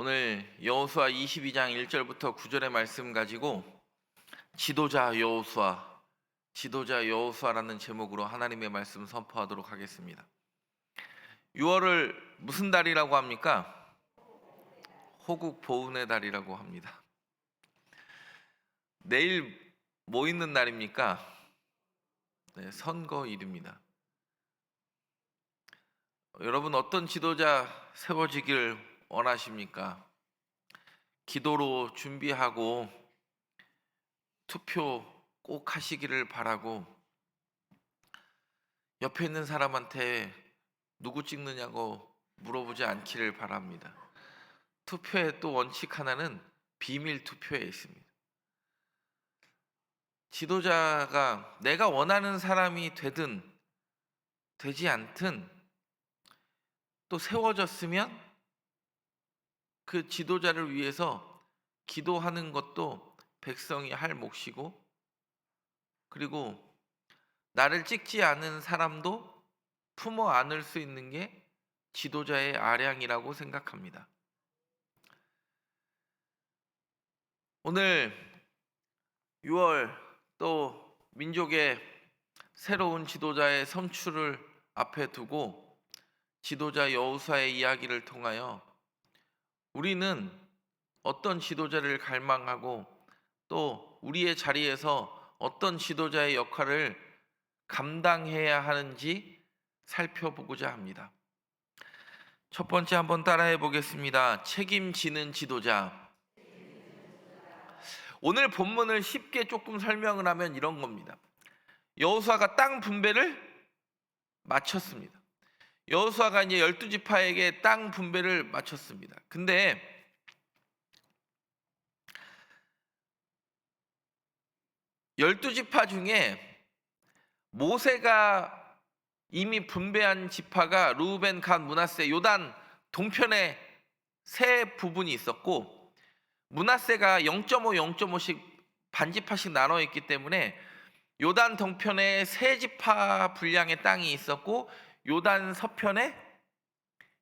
오늘 여호수아 22장 1절부터 9절의 말씀 가지고 지도자 여호수아 지도자 여호수아라는 제목으로 하나님의 말씀 선포하도록 하겠습니다. 6월을 무슨 달이라고 합니까? 호국 보훈의 달이라고 합니다. 내일 뭐 있는 날입니까? 네, 선거일입니다. 여러분 어떤 지도자 세워지길 원하십니까? 기도로 준비하고 투표 꼭 하시기를 바라고 옆에 있는 사람한테 누구 찍느냐고 물어보지 않기를 바랍니다. 투표의 또 원칙 하나는 비밀 투표에 있습니다. 지도자가 내가 원하는 사람이 되든 되지 않든 또 세워졌으면 그 지도자를 위해서 기도하는 것도 백성이 할 몫이고 그리고 나를 찍지 않은 사람도 품어 안을 수 있는 게 지도자의 아량이라고 생각합니다. 오늘 6월 또 민족의 새로운 지도자의 선출을 앞에 두고 지도자 여우사의 이야기를 통하여 우리는 어떤 지도자를 갈망하고 또 우리의 자리에서 어떤 지도자의 역할을 감당해야 하는지 살펴보고자 합니다. 첫 번째 한번 따라해 보겠습니다. 책임지는 지도자. 오늘 본문을 쉽게 조금 설명을 하면 이런 겁니다. 여호수아가 땅 분배를 마쳤습니다. 여호수아가 이제 열두 지파에게 땅 분배를 마쳤습니다. 근데 열두 지파 중에 모세가 이미 분배한 지파가 루벤, 간, 문하세, 요단 동편에 세 부분이 있었고 문하세가 0.5, 0.5씩 반지파씩 나눠 있기 때문에 요단 동편에 세 지파 분량의 땅이 있었고 요단 서편에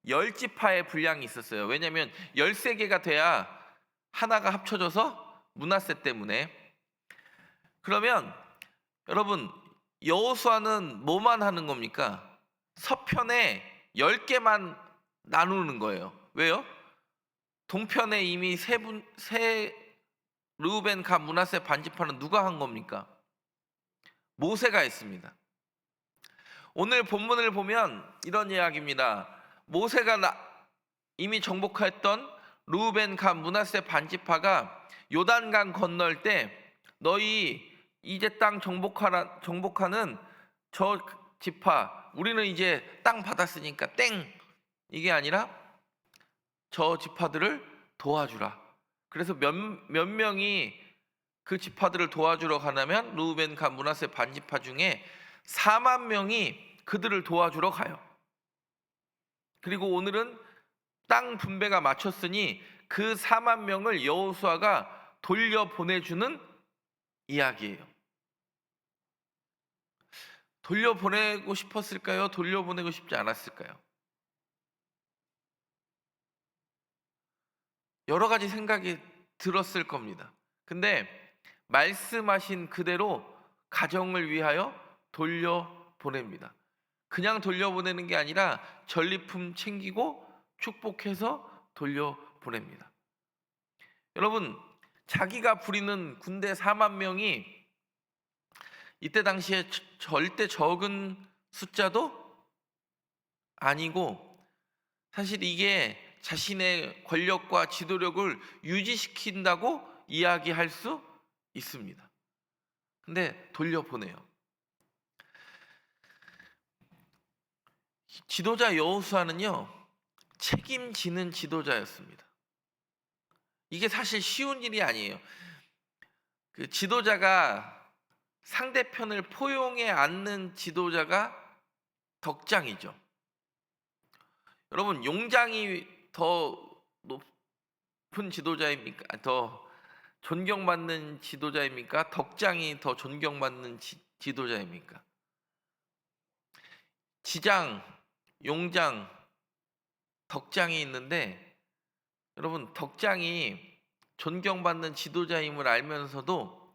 열 지파의 분량이 있었어요. 왜냐하면 13개가 돼야 하나가 합쳐져서 문하세 때문에 그러면 여러분 여호수아는 뭐만 하는 겁니까? 서편에 10개만 나누는 거예요. 왜요? 동편에 이미 세분 세 르우벤 가 문하세 반지파는 누가 한 겁니까? 모세가 했습니다. 오늘 본문을 보면 이런 이야기입니다. 모세가 나, 이미 정복했던 르우벤 간 문하세 반지파가 요단강 건널 때 너희 이제 땅 정복하라 정복하는 저 지파 우리는 이제 땅 받았으니까 땡 이게 아니라 저 지파들을 도와주라. 그래서 몇, 몇 명이 그 지파들을 도와주러 가냐면 루벤 간 문하세 반지파 중에 4만 명이 그들을 도와주러 가요. 그리고 오늘은 땅 분배가 마쳤으니 그 4만 명을 여호수아가 돌려 보내주는 이야기예요. 돌려 보내고 싶었을까요? 돌려 보내고 싶지 않았을까요? 여러 가지 생각이 들었을 겁니다. 근데 말씀하신 그대로 가정을 위하여 돌려 보냅니다. 그냥 돌려 보내는 게 아니라 전리품 챙기고 축복해서 돌려 보냅니다. 여러분, 자기가 부리는 군대 4만 명이 이때 당시에 절대 적은 숫자도 아니고 사실 이게 자신의 권력과 지도력을 유지시킨다고 이야기할 수 있습니다. 근데 돌려보내요. 지도자 여호수아는요 책임지는 지도자였습니다. 이게 사실 쉬운 일이 아니에요. 그 지도자가 상대편을 포용해 안는 지도자가 덕장이죠. 여러분 용장이 더 높은 지도자입니까? 더 존경받는 지도자입니까? 덕장이 더 존경받는 지, 지도자입니까? 지장, 용장, 덕장이 있는데 여러분 덕장이 존경받는 지도자임을 알면서도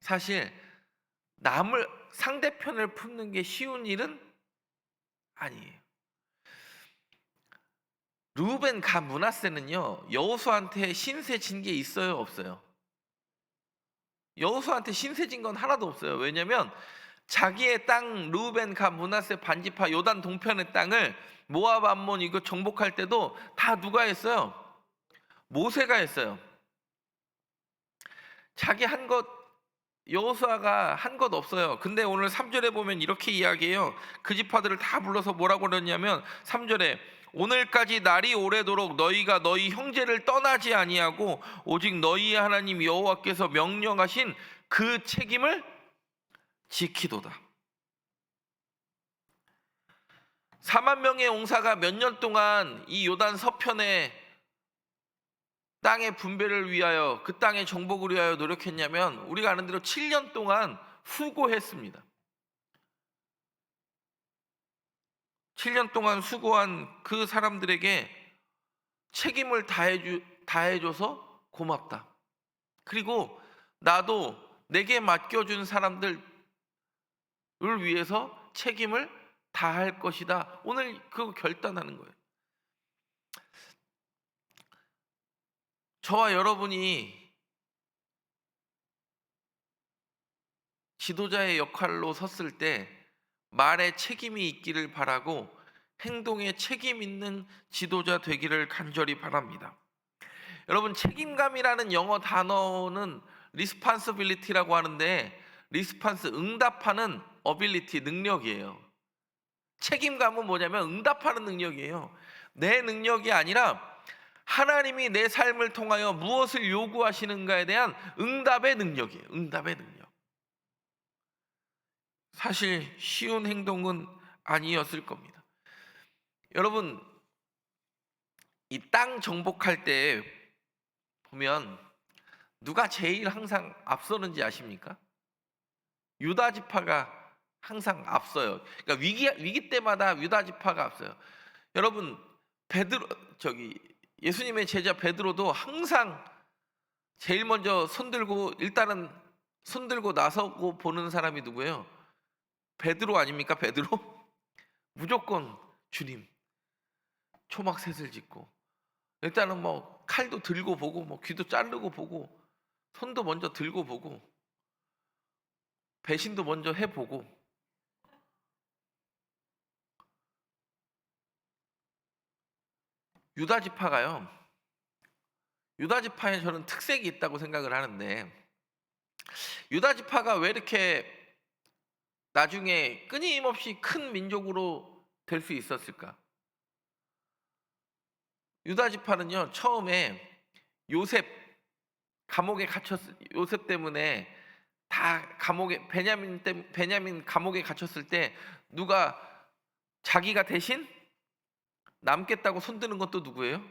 사실 남을 상대편을 품는 게 쉬운 일은 아니에요. 루벤 가 문하세는요 여호수한테 신세 진 게 있어요 없어요? 여호수한테 신세 진 건 하나도 없어요. 왜냐면 자기의 땅가 문하세 반지파 요단 동편의 땅을 모압 암몬 이거 정복할 때도 다 누가 했어요? 모세가 했어요. 자기 한 것 여호수아가 한 것 없어요. 근데 오늘 3절에 보면 이렇게 이야기해요. 그 지파들을 다 불러서 뭐라고 그러냐면 3절에 오늘까지 날이 오래도록 너희가 너희 형제를 떠나지 아니하고 오직 너희의 하나님 여호와께서 명령하신 그 책임을 지키도다. 4만 명의 옹사가 몇 년 동안 이 요단 서편에 땅의 분배를 위하여 그 땅의 정복을 위하여 노력했냐면 우리가 아는 대로 7년 동안 수고했습니다. 7년 동안 수고한 그 사람들에게 책임을 다해주, 다해줘서 고맙다. 그리고 나도 내게 맡겨준 사람들을 위해서 책임을 다할 것이다. 오늘 그거 결단하는 거예요. 저와 여러분이 지도자의 역할로 섰을 때 말에 책임이 있기를 바라고 행동에 책임 있는 지도자 되기를 간절히 바랍니다. 여러분 책임감이라는 영어 단어는 responsibility라고 하는데 response 응답하는 ability 능력이에요. 책임감은 뭐냐면 응답하는 능력이에요. 내 능력이 아니라 하나님이 내 삶을 통하여 무엇을 요구하시는가에 대한 응답의 능력이에요. 응답의 능력. 사실 쉬운 행동은 아니었을 겁니다. 여러분, 이 땅 정복할 때 보면 누가 제일 항상 앞서는지 아십니까? 유다 지파가 항상 앞서요. 그러니까 위기 위기 때마다 유다 지파가 앞서요. 여러분 베드로 저기 예수님의 제자 베드로도 항상 제일 먼저 손들고 일단은 손들고 나서고 보는 사람이 누구예요? 베드로 아닙니까? 베드로? 무조건 주님 초막셋을 짓고 일단은 뭐 칼도 들고 보고 뭐 귀도 자르고 보고 손도 먼저 들고 보고 배신도 먼저 해보고 유다 지파가요. 유다 지파에 저는 특색이 있다고 생각을 하는데 유다 지파가 왜 이렇게 나중에 끊임없이 큰 민족으로 될 수 있었을까? 유다 지파는요 처음에 요셉 감옥에 갇혔 요셉 때문에 다 감옥에 베냐민 때 베냐민 감옥에 갇혔을 때 누가 자기가 대신 남겠다고 손드는 것도 누구예요?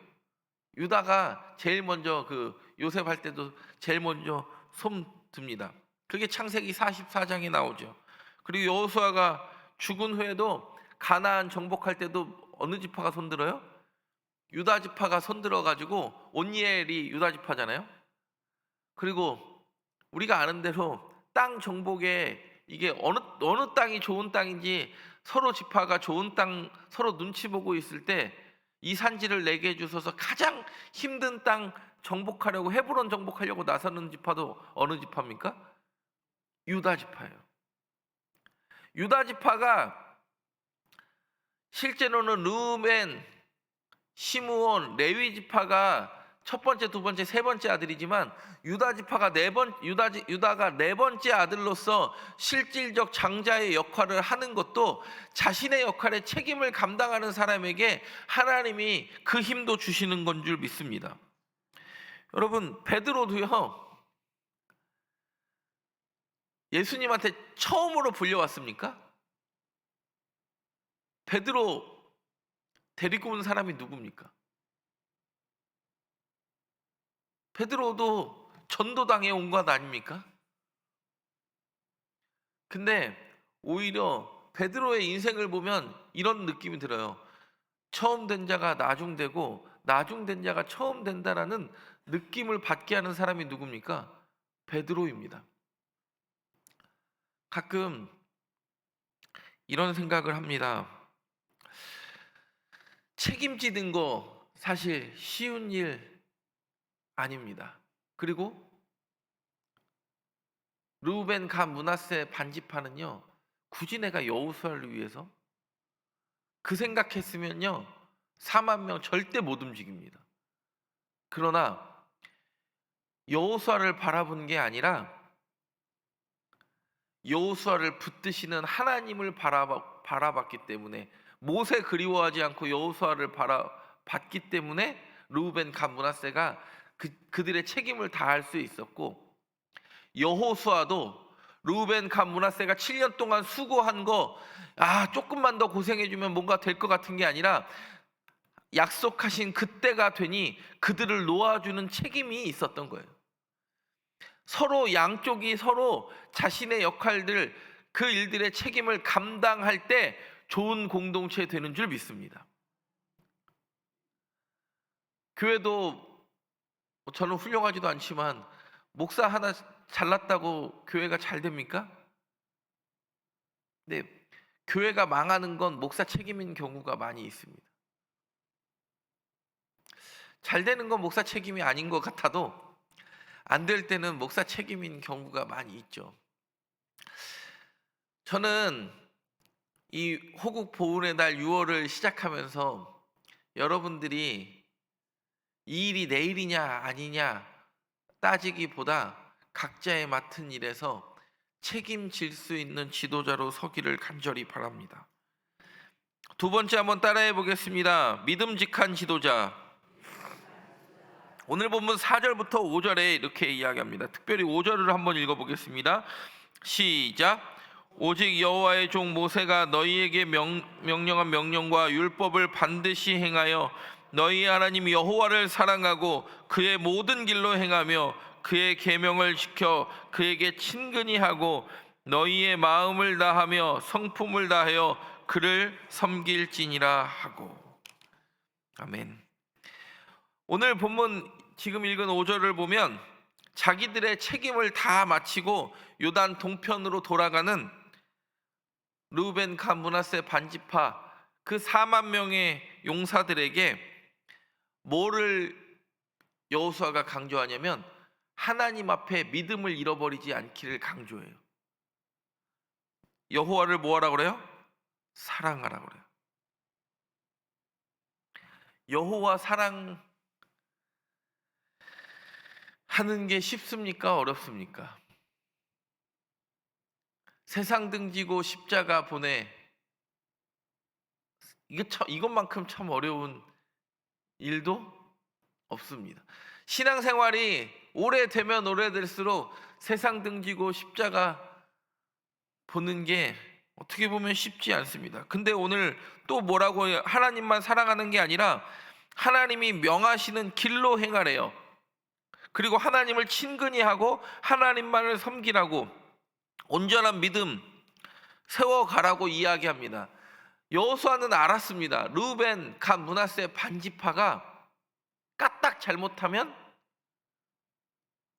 유다가 제일 먼저 그 요셉 할 때도 제일 먼저 손 듭니다. 그게 창세기 44장에 나오죠. 그리고 여호수아가 죽은 후에도 가나안 정복할 때도 어느 지파가 손들어요? 유다 지파가 손들어 가지고 온니엘이 유다 지파잖아요. 그리고 우리가 아는 대로 땅 정복에 이게 어느 어느 땅이 좋은 땅인지 서로 지파가 좋은 땅 서로 눈치 보고 있을 때 이 산지를 내게 해주셔서 가장 힘든 땅 정복하려고 헤브론 정복하려고 나서는 지파도 어느 지파입니까? 유다 지파예요. 유다 지파가 실제로는 르우벤, 시므온, 레위 지파가 첫 번째, 두 번째, 세 번째 아들이지만 유다 지파가 네 번 유다 유다가 네 번째 아들로서 실질적 장자의 역할을 하는 것도 자신의 역할에 책임을 감당하는 사람에게 하나님이 그 힘도 주시는 건 줄 믿습니다. 여러분 베드로도요. 예수님한테 처음으로 불려왔습니까? 베드로 데리고 온 사람이 누굽니까? 베드로도 전도당에 온것 아닙니까? 근데 오히려 베드로의 인생을 보면 이런 느낌이 들어요. 처음 된 자가 나중되고 나중된 자가 처음 된다라는 느낌을 받게 하는 사람이 누굽니까? 베드로입니다. 가끔 이런 생각을 합니다. 책임지는 거 사실 쉬운 일 아닙니다. 그리고 루벤 간 문하세 반지파는요. 굳이 내가 여호수아를 위해서 그 생각했으면요. 4만 명 절대 못 움직입니다. 그러나 여호수아를 바라본 게 아니라 여호수아를 붙드시는 하나님을 바라봐, 바라봤기 때문에 모세 그리워하지 않고 여호수아를 바라봤기 때문에 루벤 간 문하세가 그, 그들의 책임을 다할 수 있었고 여호수아도 루벤 간 문하세가 7년 동안 수고한 거 아, 조금만 더 고생해 주면 뭔가 될 것 같은 게 아니라 약속하신 그때가 되니 그들을 놓아주는 책임이 있었던 거예요. 서로 양쪽이 서로 자신의 역할들 그 일들의 책임을 감당할 때 좋은 공동체 되는 줄 믿습니다. 교회도 뭐 저는 훌륭하지도 않지만 목사 하나 잘났다고 교회가 잘 됩니까? 네, 교회가 망하는 건 목사 책임인 경우가 많이 있습니다. 잘 되는 건 목사 책임이 아닌 것 같아도 안 될 때는 목사 책임인 경우가 많이 있죠. 저는 이 호국 보훈의 날 6월을 시작하면서 여러분들이 이 일이 내 일이냐 아니냐 따지기보다 각자의 맡은 일에서 책임질 수 있는 지도자로 서기를 간절히 바랍니다. 두 번째 한번 따라해 보겠습니다. 믿음직한 지도자. 오늘 본문 4절부터 5절에 이렇게 이야기합니다. 특별히 5절을 한번 읽어 보겠습니다. 시작. 오직 여호와의 종 모세가 너희에게 명, 명령한 명령과 율법을 반드시 행하여 너희 하나님 여호와를 사랑하고 그의 모든 길로 행하며 그의 계명을 지켜 그에게 친근히 하고 너희의 마음을 다하며 성품을 다하여 그를 섬길지니라 하고 아멘. 오늘 본문 지금 읽은 5절을 보면 자기들의 책임을 다 마치고 요단 동편으로 돌아가는 루벤 간 문하세 반지파 그 4만 명의 용사들에게 뭐를 여호수아가 강조하냐면 하나님 앞에 믿음을 잃어버리지 않기를 강조해요. 여호와를 뭐하라 그래요? 사랑하라 그래요. 여호와 사랑 하는 게 쉽습니까? 어렵습니까? 세상 등지고 십자가 보내 이것만큼 참 어려운 일도 없습니다. 신앙생활이 오래되면 오래될수록 세상 등지고 십자가 보는 게 어떻게 보면 쉽지 않습니다. 근데 오늘 또 뭐라고 하나님만 사랑하는 게 아니라 하나님이 명하시는 길로 행하래요. 그리고 하나님을 친근히 하고 하나님만을 섬기라고 온전한 믿음 세워가라고 이야기합니다. 여호수아는 알았습니다. 루벤, 갓, 문하세 반지파가 까딱 잘못하면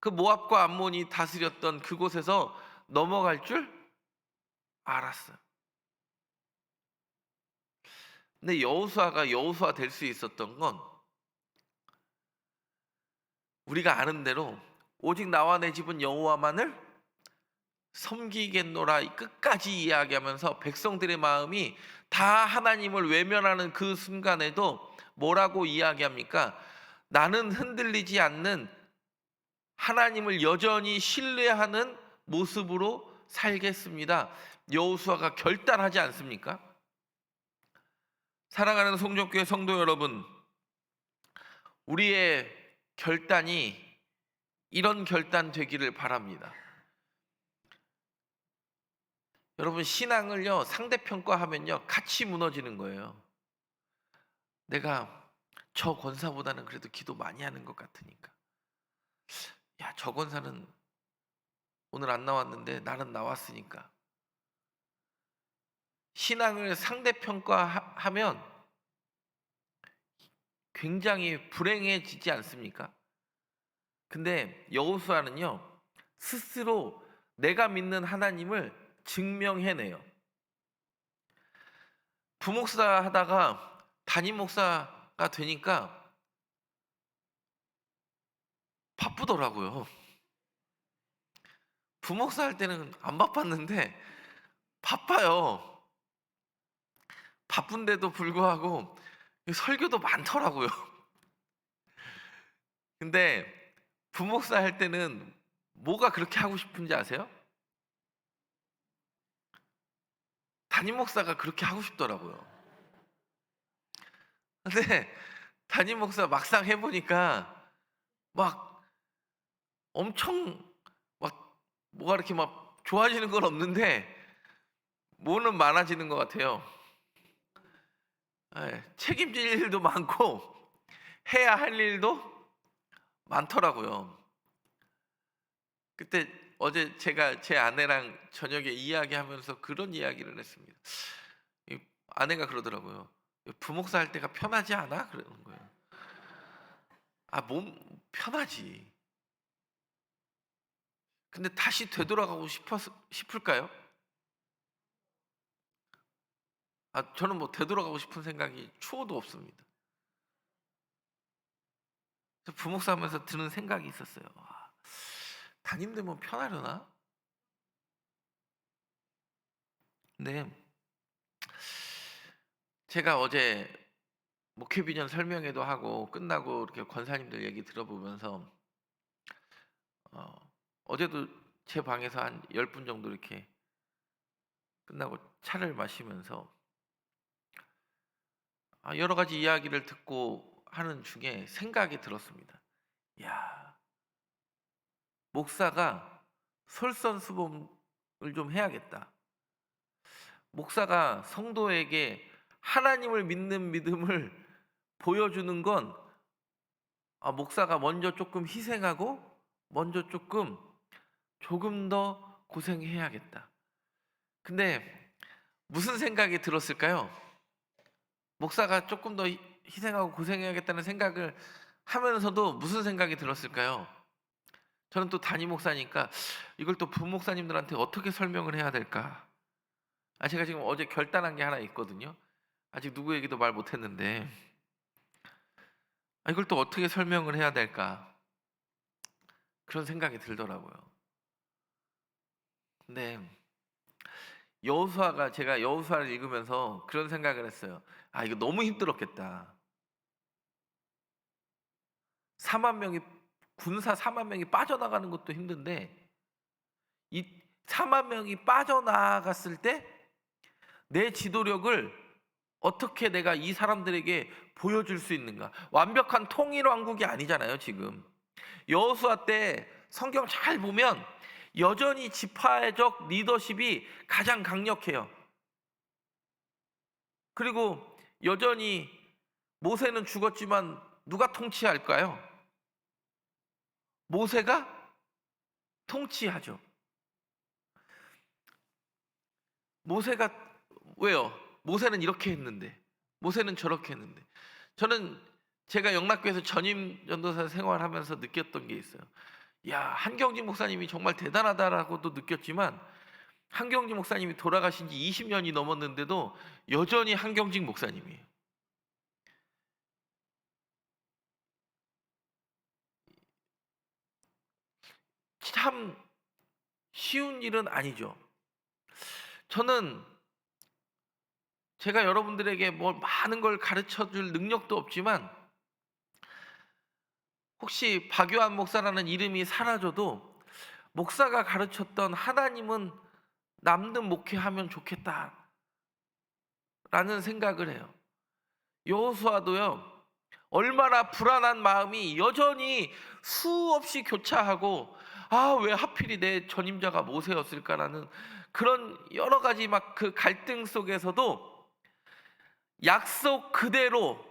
그 모압과 암몬이 다스렸던 그곳에서 넘어갈 줄 알았어요. 근데 여호수아가 여호수아 될 수 있었던 건 우리가 아는 대로 오직 나와 내 집은 여호와만을 섬기겠노라 끝까지 이야기하면서 백성들의 마음이 다 하나님을 외면하는 그 순간에도 뭐라고 이야기합니까? 나는 흔들리지 않는 하나님을 여전히 신뢰하는 모습으로 살겠습니다. 여호수아가 결단하지 않습니까? 사랑하는 송정교회 성도 여러분, 우리의 결단이 이런 결단 되기를 바랍니다. 여러분 신앙을요 상대평가하면요 같이 무너지는 거예요. 내가 저 권사보다는 그래도 기도 많이 하는 것 같으니까. 야, 저 권사는 오늘 안 나왔는데 나는 나왔으니까. 신앙을 상대평가하면 굉장히 불행해지지 않습니까? 근데 여호수아는요 스스로 내가 믿는 하나님을 증명해내요. 부목사 하다가 담임 목사가 되니까 바쁘더라고요. 부목사 할 때는 안 바빴는데 바빠요. 바쁜데도 불구하고 설교도 많더라고요. 근데 부목사 할 때는 뭐가 그렇게 하고 싶은지 아세요? 담임 목사가 그렇게 하고 싶더라고요. 근데 담임 목사 막상 해보니까 막 엄청 막 뭐가 이렇게 막 좋아지는 건 없는데 뭐는 많아지는 것 같아요. 예, 책임질 일도 많고 해야 할 일도 많더라고요. 그때 어제 제가 제 아내랑 저녁에 이야기하면서 그런 이야기를 했습니다. 이 아내가 그러더라고요. 부목사 할 때가 편하지 않아? 그러는 거예요. 아, 몸 편하지. 근데 다시 되돌아가고 싶었, 싶을까요? 아, 저는 뭐 되돌아가고 싶은 생각이 추호도 없습니다. 부목사 하면서 드는 생각이 있었어요. 와, 담임되면 편하려나? 근데 제가 어제 목회 비전 설명회도 하고 끝나고 이렇게 권사님들 얘기 들어보면서 어, 어제도 제 방에서 한 10분 정도 이렇게 끝나고 차를 마시면서 아, 여러 가지 이야기를 듣고 하는 중에 생각이 들었습니다. 야, 목사가 솔선수범을 좀 해야겠다. 목사가 성도에게 하나님을 믿는 믿음을 보여주는 건 아, 목사가 먼저 조금 희생하고 먼저 조금 조금 더 고생해야겠다. 근데 무슨 생각이 들었을까요? 목사가 조금 더 희- 희생하고 고생해야겠다는 생각을 하면서도 무슨 생각이 들었을까요? 저는 또 담임 목사니까 이걸 또 부목사님들한테 어떻게 설명을 해야 될까? 아, 제가 지금 어제 결단한 게 하나 있거든요. 아직 누구에게도 말 못했는데 아, 이걸 또 어떻게 설명을 해야 될까? 그런 생각이 들더라고요. 근데 여호수아가 제가 여호수아를 읽으면서 그런 생각을 했어요. 아 이거 너무 힘들었겠다. 4만 명이 군사 4만 명이 빠져나가는 것도 힘든데 이 4만 명이 빠져나갔을 때 내 지도력을 어떻게 내가 이 사람들에게 보여줄 수 있는가? 완벽한 통일 왕국이 아니잖아요, 지금. 여호수아 때 성경 잘 보면 여전히 지파적 리더십이 가장 강력해요. 그리고 여전히 모세는 죽었지만 누가 통치할까요? 모세가 통치하죠. 모세가 왜요? 모세는 이렇게 했는데 모세는 저렇게 했는데 저는 제가 영락교에서 전임 전도사 생활하면서 느꼈던 게 있어요. 야 한경진 목사님이 정말 대단하다라고도 느꼈지만 한경진 목사님이 돌아가신 지 20년이 넘었는데도 여전히 한경진 목사님이에요. 참 쉬운 일은 아니죠. 저는 제가 여러분들에게 뭐 많은 걸 가르쳐 줄 능력도 없지만 혹시 박요한 목사라는 이름이 사라져도 목사가 가르쳤던 하나님은 남는 목회하면 좋겠다 라는 생각을 해요. 여호수아도요. 얼마나 불안한 마음이 여전히 수없이 교차하고 아 왜 하필이 내 전임자가 모세였을까라는 그런 여러 가지 막 그 갈등 속에서도 약속 그대로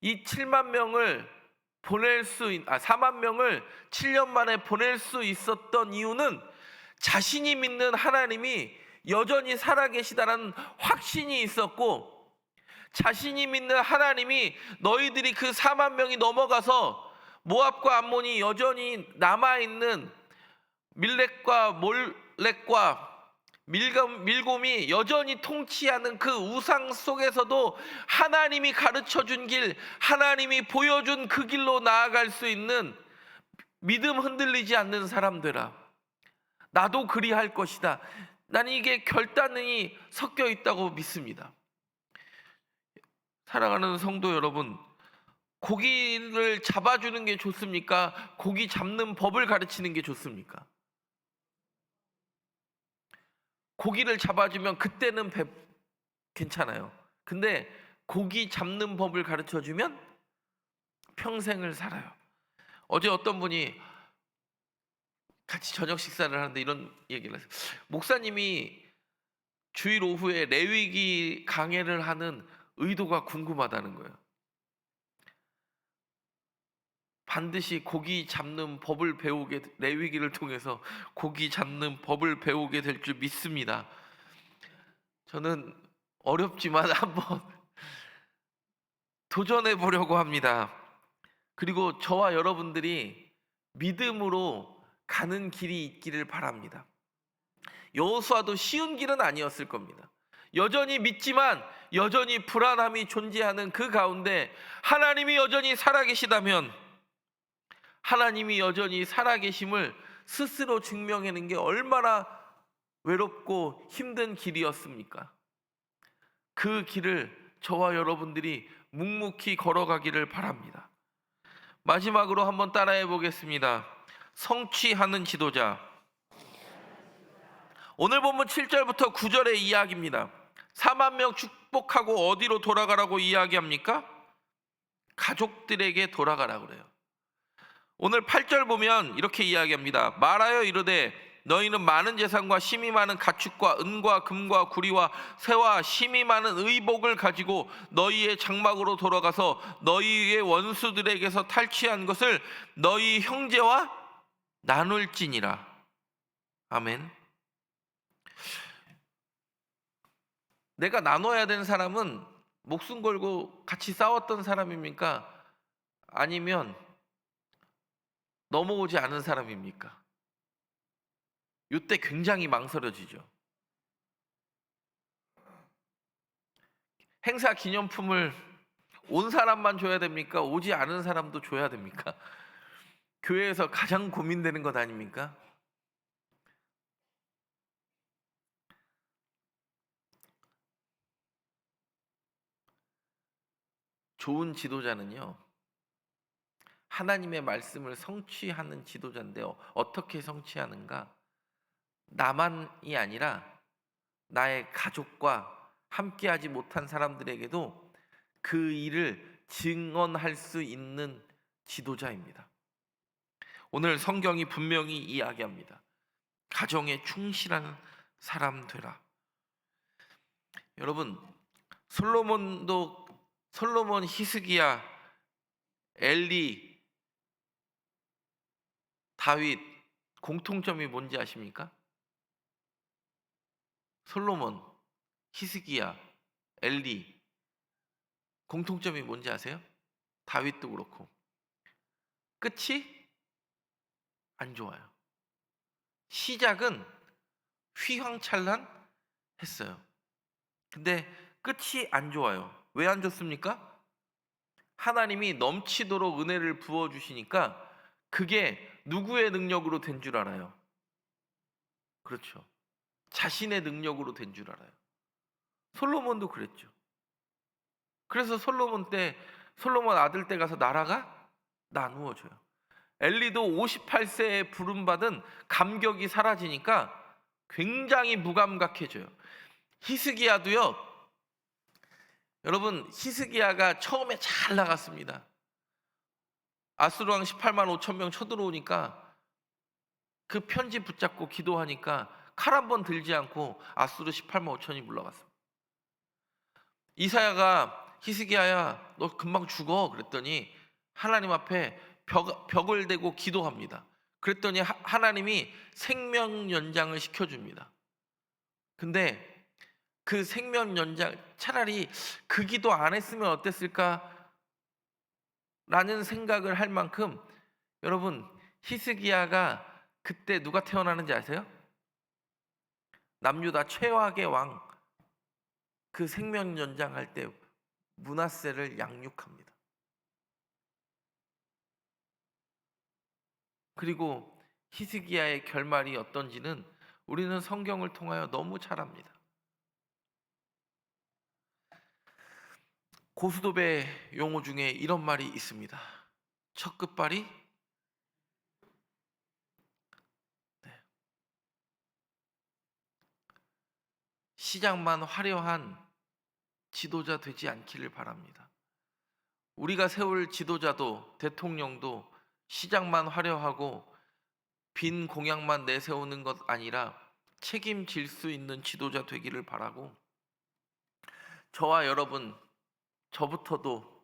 이 7만 명을 보낼 수, 있, 아, 4만 명을 7년 만에 보낼 수 있었던 이유는 자신이 믿는 하나님이 여전히 살아계시다는 확신이 있었고, 자신이 믿는 하나님이 너희들이 그 4만 명이 넘어가서 모압과 암몬이 여전히 남아 있는 밀렉과 몰렉과 밀검, 밀곰이 여전히 통치하는 그 우상 속에서도 하나님이 가르쳐 준 길, 하나님이 보여준 그 길로 나아갈 수 있는 믿음 흔들리지 않는 사람 되라. 나도 그리할 것이다. 나는 이게 결단이 섞여 있다고 믿습니다. 사랑하는 성도 여러분, 고기를 잡아주는 게 좋습니까? 고기 잡는 법을 가르치는 게 좋습니까? 고기를 잡아주면 그때는 배, 괜찮아요. 근데 고기 잡는 법을 가르쳐 주면 평생을 살아요. 어제 어떤 분이 같이 저녁 식사를 하는데 이런 얘기를 했어요. 목사님이 주일 오후에 레위기 강해를 하는 의도가 궁금하다는 거예요. 반드시 고기 잡는 법을 배우게 레위기를 통해서 고기 잡는 법을 배우게 될 줄 믿습니다. 저는 어렵지만 한번 도전해 보려고 합니다. 그리고 저와 여러분들이 믿음으로 가는 길이 있기를 바랍니다. 여호수아도 쉬운 길은 아니었을 겁니다. 여전히 믿지만 여전히 불안함이 존재하는 그 가운데 하나님이 여전히 살아계시다면 하나님이 여전히 살아계심을 스스로 증명하는 게 얼마나 외롭고 힘든 길이었습니까? 그 길을 저와 여러분들이 묵묵히 걸어가기를 바랍니다. 마지막으로 한번 따라해 보겠습니다. 성취하는 지도자. 오늘 본문 7절부터 9절의 이야기입니다. 4만 명 축복하고 어디로 돌아가라고 이야기합니까? 가족들에게 돌아가라 그래요. 오늘 8절 보면 이렇게 이야기합니다. 말하여 이르되 너희는 많은 재산과 심이 많은 가축과 은과 금과 구리와 새와 심이 많은 의복을 가지고 너희의 장막으로 돌아가서 너희의 원수들에게서 탈취한 것을 너희 형제와 나눌지니라. 아멘. 내가 나눠야 되는 사람은 목숨 걸고 같이 싸웠던 사람입니까? 아니면 넘어오지 않은 사람입니까? 이때 굉장히 망설여지죠. 행사 기념품을 온 사람만 줘야 됩니까? 오지 않은 사람도 줘야 됩니까? 교회에서 가장 고민되는 것 아닙니까? 좋은 지도자는요, 하나님의 말씀을 성취하는 지도자인데요. 어떻게 성취하는가? 나만이 아니라 나의 가족과 함께하지 못한 사람들에게도 그 일을 증언할 수 있는 지도자입니다. 오늘 성경이 분명히 이야기합니다. 가정에 충실한 사람 되라. 여러분, 솔로몬도 솔로몬 히스기야 엘리 다윗 공통점이 뭔지 아십니까? 솔로몬, 히스기야, 엘리 공통점이 뭔지 아세요? 다윗도 그렇고 끝이 안 좋아요. 시작은 휘황찬란 했어요. 근데 끝이 안 좋아요. 왜 안 좋습니까? 하나님이 넘치도록 은혜를 부어 주시니까 그게 누구의 능력으로 된 줄 알아요? 그렇죠. 자신의 능력으로 된 줄 알아요. 솔로몬도 그랬죠. 그래서 솔로몬 때 솔로몬 아들 때 가서 나라가 나누어져요. 엘리도 58세에 부름받은 감격이 사라지니까 굉장히 무감각해져요. 히스기야도요. 여러분 히스기야가 처음에 잘 나갔습니다. 아수르 왕 18만 5천 명 쳐들어오니까 그 편지 붙잡고 기도하니까 칼 한 번 들지 않고 아수르 18만 5천이 물러갔습니다. 이사야가 히스기야야 너 금방 죽어 그랬더니 하나님 앞에 벽, 벽을 대고 기도합니다. 그랬더니 하, 하나님이 생명 연장을 시켜줍니다. 근데 그 생명 연장 차라리 그 기도 안 했으면 어땠을까? 라는 생각을 할 만큼 여러분 히스기야가 그때 누가 태어나는지 아세요? 남유다 최악의 왕 그 생명 연장할 때 문하세를 양육합니다. 그리고 히스기야의 결말이 어떤지는 우리는 성경을 통하여 너무 잘 압니다. 고수도배 용어 중에 이런 말이 있습니다. 첫 끝발이 네. 시장만 화려한 지도자 되지 않기를 바랍니다. 우리가 세울 지도자도 대통령도 시장만 화려하고 빈 공약만 내세우는 것 아니라 책임질 수 있는 지도자 되기를 바라고 저와 여러분 저부터도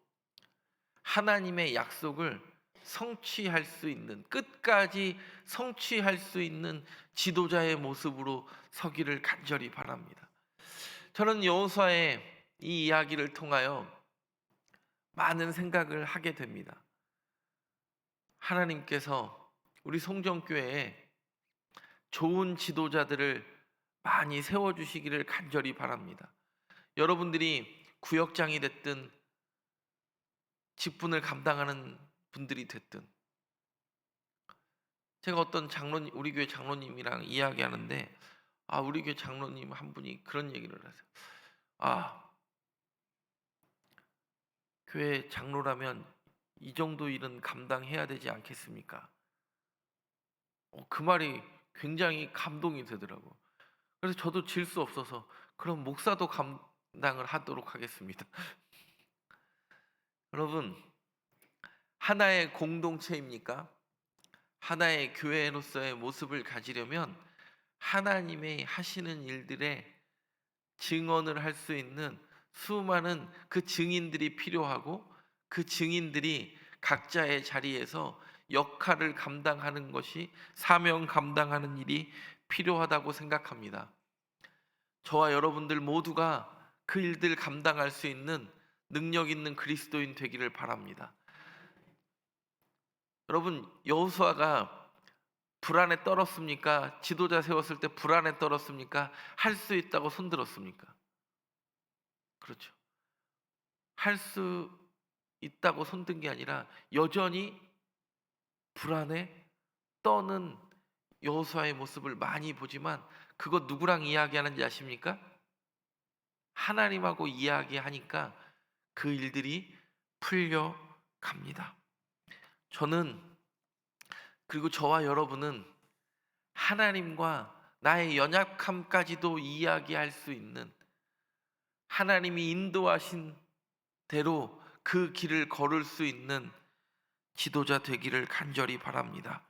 하나님의 약속을 성취할 수 있는 끝까지 성취할 수 있는 지도자의 모습으로 서기를 간절히 바랍니다. 저는 여호수아의 이 이야기를 통하여 많은 생각을 하게 됩니다. 하나님께서 우리 송정교회에 좋은 지도자들을 많이 세워 주시기를 간절히 바랍니다. 여러분들이 구역장이 됐든 직분을 감당하는 분들이 됐든 제가 어떤 장로님 우리 교회 장로님이랑 이야기하는데 아 우리 교회 장로님 한 분이 그런 얘기를 하세요. 아 교회 장로라면 이 정도 일은 감당해야 되지 않겠습니까? 어, 그 말이 굉장히 감동이 되더라고. 그래서 저도 질 수 없어서 그럼 목사도 감 당을 하도록 하겠습니다. 여러분 하나의 공동체입니까? 하나의 교회로서의 모습을 가지려면 하나님의 하시는 일들에 증언을 할 수 있는 수많은 그 증인들이 필요하고 그 증인들이 각자의 자리에서 역할을 감당하는 것이 사명 감당하는 일이 필요하다고 생각합니다. 저와 여러분들 모두가 그 일들 감당할 수 있는 능력 있는 그리스도인 되기를 바랍니다. 여러분 여호수아가 불안에 떨었습니까? 지도자 세웠을 때 불안에 떨었습니까? 할 수 있다고 손들었습니까? 그렇죠. 할 수 있다고 손든 게 아니라 여전히 불안에 떠는 여호수아의 모습을 많이 보지만 그거 누구랑 이야기하는지 아십니까? 하나님하고 이야기하니까 그 일들이 풀려 갑니다. 저는 그리고 저와 여러분은 하나님과 나의 연약함까지도 이야기할 수 있는 하나님이 인도하신 대로 그 길을 걸을 수 있는 지도자 되기를 간절히 바랍니다.